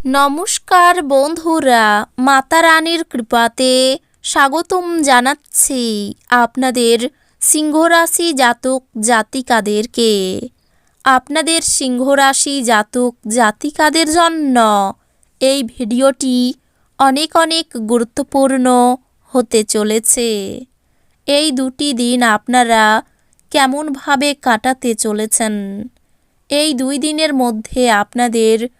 নমস্কার বন্ধুরা মাতা রানীর কৃপাতে স্বাগতম জানাচ্ছি আপনাদের সিংহরাশি জাতক জাতিকাদেরকে। আপনাদের সিংহরাশি জাতক জাতিকাদের জন্য এই ভিডিওটি অনেক অনেক গুরুত্বপূর্ণ হতে চলেছে। এই দুটি দিন আপনারা কেমনভাবে কাটাতে চলেছেন? এই দুই দিনের মধ্যে আপনাদের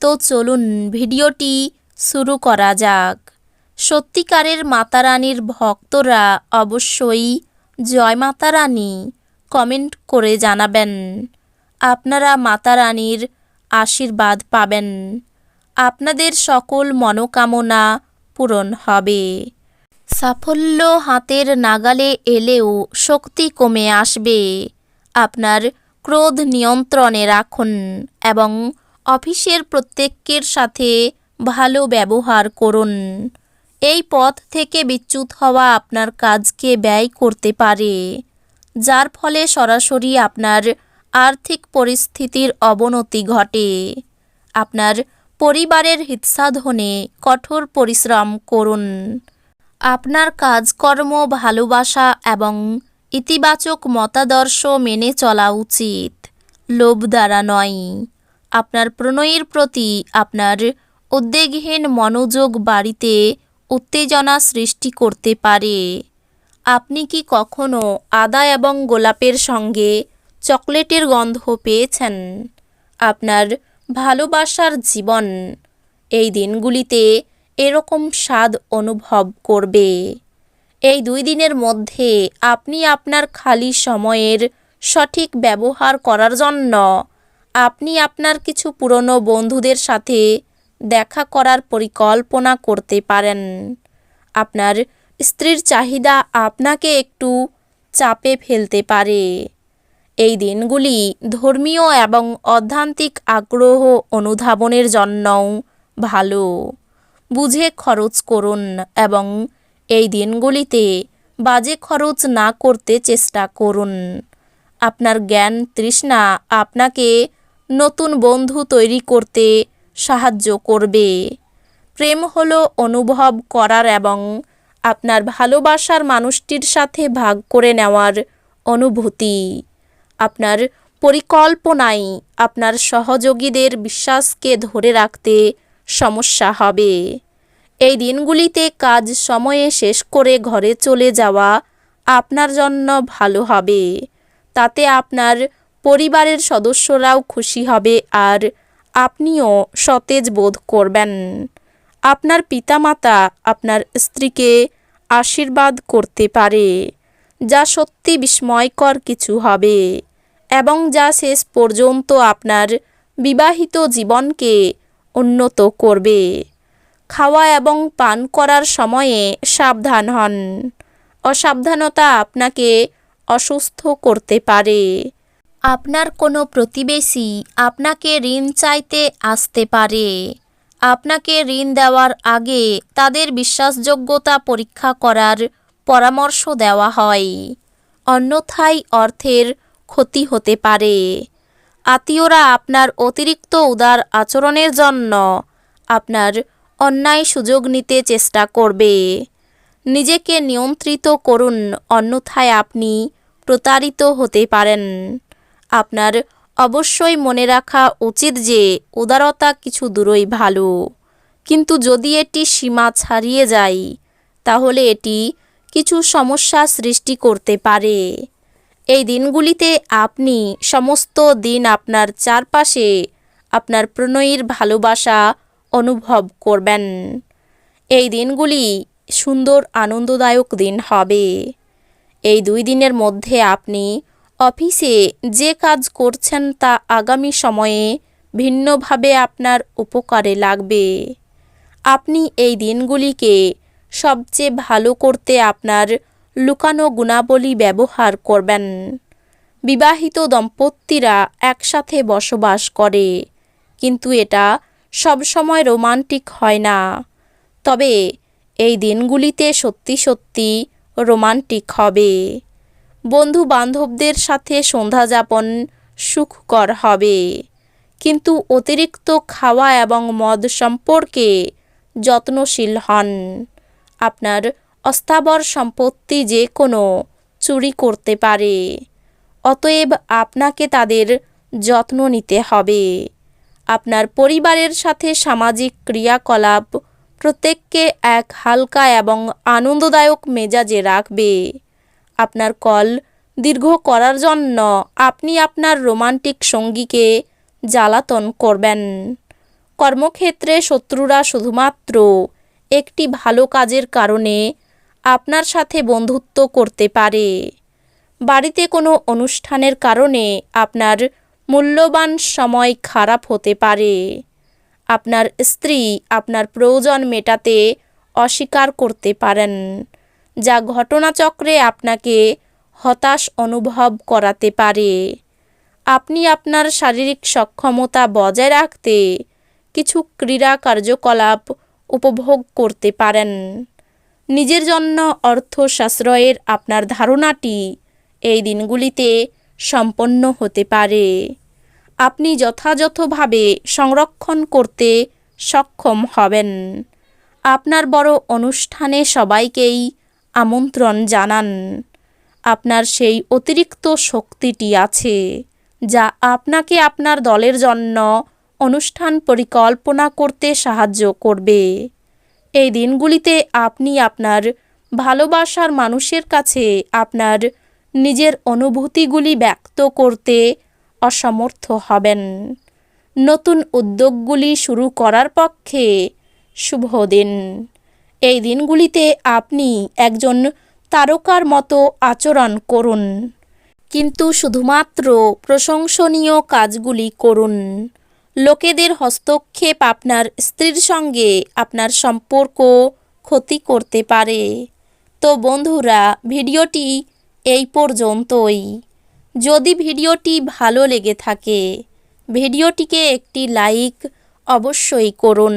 তো চলুন ভিডিওটি শুরু করা যাক। সত্যিকারের মাতারানীর ভক্তরা অবশ্যই জয় মাতারানী কমেন্ট করে জানাবেন। আপনারা মাতারানীর আশীর্বাদ পাবেন। আপনাদের সকল মনোকামনা পূরণ হবে। সাফল্য হাতের নাগালে এলেও শক্তি কমে আসবে। আপনার ক্রোধ নিয়ন্ত্রণে রাখুন এবং অফিসের প্রত্যেকের সাথে ভালো ব্যবহার করুন। এই পথ থেকে বিচ্যুত হওয়া আপনার কাজকে ব্যয় করতে পারে, যার ফলে সরাসরি আপনার আর্থিক পরিস্থিতির অবনতি ঘটে। আপনার পরিবারের হিতসাধনে কঠোর পরিশ্রম করুন। আপনার কাজকর্ম, ভালোবাসা এবং ইতিবাচক মতাদর্শ মেনে চলা উচিত। লোভ দ্বারা নয়। আপনার প্রণয়ের প্রতি আপনার উদ্বেগহীন মনোযোগ বাড়িতে উত্তেজনা সৃষ্টি করতে পারে। আপনি কি কখনো আদা এবং গোলাপের সঙ্গে চকলেটের গন্ধ পেয়েছেন? আপনার ভালোবাসার জীবন এই দিনগুলিতে এরকম স্বাদ অনুভব করবে। এই দুই দিনের মধ্যে আপনি আপনার খালি সময়ের সঠিক ব্যবহার করার জন্য আপনি আপনার কিছু পুরনো বন্ধুদের সাথে দেখা করার পরিকল্পনা করতে পারেন। আপনার স্ত্রীর চাহিদা আপনাকে একটু চাপে ফেলতে পারে। এই দিনগুলি ধর্মীয় এবং অধ্যান্তিক আগ্রহ অনুধাবনের জন্যও ভালো। বুঝে খরচ করুন এবং এই দিনগুলিতে বাজে খরচ না করতে চেষ্টা করুন। আপনার জ্ঞান তৃষ্ণা আপনাকে নতুন বন্ধু তৈরি করতে সাহায্য করবে। প্রেম হলো অনুভব করার এবং আপনার ভালোবাসার মানুষটির সাথে ভাগ করে নেওয়ার অনুভূতি। আপনার পরিকল্পনায় আপনার সহযোগীদের বিশ্বাসকে ধরে রাখতে সমস্যা হবে। এই দিনগুলিতে কাজ সময়ে শেষ করে ঘরে চলে যাওয়া আপনার জন্য ভালো হবে। তাতে আপনার পরিবারের সদস্যরাও খুশি হবে আর আপনিও সতেজ বোধ করবেন। আপনার পিতামাতা আপনার স্ত্রীকে আশীর্বাদ করতে পারে, যা সত্যি বিস্ময়কর কিছু হবে এবং যা শেষ পর্যন্ত আপনার বিবাহিত জীবনকে উন্নত করবে। খাওয়া এবং পান করার সময়ে সাবধান হন। অসাবধানতা আপনাকে অসুস্থ করতে পারে। আপনার কোনো প্রতিবেশী আপনাকে ঋণ চাইতে আসতে পারে। আপনাকে ঋণ দেওয়ার আগে তাদের বিশ্বাসযোগ্যতা পরীক্ষা করার পরামর্শ দেওয়া হয়। অন্যথায় অর্থের ক্ষতি হতে পারে। আত্মীয়রা আপনার অতিরিক্ত উদার আচরণের জন্য আপনার অন্যায় সুযোগ নিতে চেষ্টা করবে। নিজেকে নিয়ন্ত্রিত করুন, অন্যথায় আপনি প্রতারিত হতে পারেন। আপনার অবশ্যই মনে রাখা উচিত যে উদারতা কিছু দূরই ভালো। কিন্তু যদি এটি সীমা ছাড়িয়ে যায়, তাহলে এটি কিছু সমস্যা সৃষ্টি করতে পারে। এই দিনগুলিতে আপনি সমস্ত দিন আপনার চারপাশে আপনার প্রণয়ীর ভালোবাসা অনুভব করবেন। এই দিনগুলি সুন্দর, আনন্দদায়ক দিন হবে। এই দুই দিনের মধ্যে আপনি অফিসে যে কাজ করছেন তা আগামী সময়ে ভিন্নভাবে আপনার উপকারে লাগবে। আপনি এই দিনগুলিকে সবচেয়ে ভালো করতে আপনার লুকানো গুণাবলী ব্যবহার করবেন। বিবাহিত দম্পতিরা একসাথে বসবাস করে, কিন্তু এটা সবসময় রোমান্টিক হয় না। তবে এই দিনগুলিতে সত্যি সত্যি রোমান্টিক হবে। বন্ধু বান্ধবদের সাথে সন্ধ্যা যাপন সুখকর হবে। কিন্তু অতিরিক্ত খাওয়া এবং মদ সম্পর্কে যত্নশীল হন। আপনার অস্থাবর সম্পত্তি যে কোনো চুরি করতে পারে। অতএব আপনাকে তাদের যত্ন নিতে হবে। আপনার পরিবারের সাথে সামাজিক ক্রিয়াকলাপ প্রত্যেককে এক হালকা এবং আনন্দদায়ক মেজাজে রাখবে। আপনার কল দীর্ঘ করার জন্য আপনি আপনার রোমান্টিক সঙ্গীকে জ্বালাতন করবেন। কর্মক্ষেত্রে শত্রুরা শুধুমাত্র একটি ভালো কাজের কারণে আপনার সাথে বন্ধুত্ব করতে পারে। বাড়িতে কোনো অনুষ্ঠানের কারণে আপনার মূল্যবান সময় খারাপ হতে পারে। আপনার স্ত্রী আপনার প্রয়োজন মেটাতে অস্বীকার করতে পারেন। যা ঘটনাচক্রে আপনাকে হতাশ অনুভব করাতে পারে। আপনি আপনার শারীরিক সক্ষমতা বজায় রাখতে কিছু ক্রীড়া কার্যকলাপ উপভোগ করতে পারেন। নিজের জন্য অর্থ সাশ্রয়ের আপনার ধারণাটি এই দিনগুলিতে সম্পন্ন হতে পারে। আপনি যথাযথভাবে সংরক্ষণ করতে সক্ষম হবেন। আপনার বড় অনুষ্ঠানে সবাইকেই আমন্ত্রণ জানান। আপনার সেই অতিরিক্ত শক্তিটি আছে, যা আপনাকে আপনার দলের জন্য অনুষ্ঠান পরিকল্পনা করতে সাহায্য করবে। এই দিনগুলিতে আপনি আপনার ভালোবাসার মানুষের কাছে আপনার নিজের অনুভূতিগুলি ব্যক্ত করতে অসমর্থ হবেন। নতুন উদ্যোগগুলি শুরু করার পক্ষে শুভ দিন। এই দিনগুলিতে আপনি একজন তারকার মতো আচরণ করুন। কিন্তু শুধুমাত্র প্রশংসনীয় কাজগুলি করুন। লোকেদের হস্তক্ষেপ আপনার স্ত্রীর সঙ্গে আপনার সম্পর্ক ক্ষতি করতে পারে। তো বন্ধুরা, ভিডিওটি এই পর্যন্তই। যদি ভিডিওটি ভালো লেগে থাকে, ভিডিওটিকে একটি লাইক অবশ্যই করুন।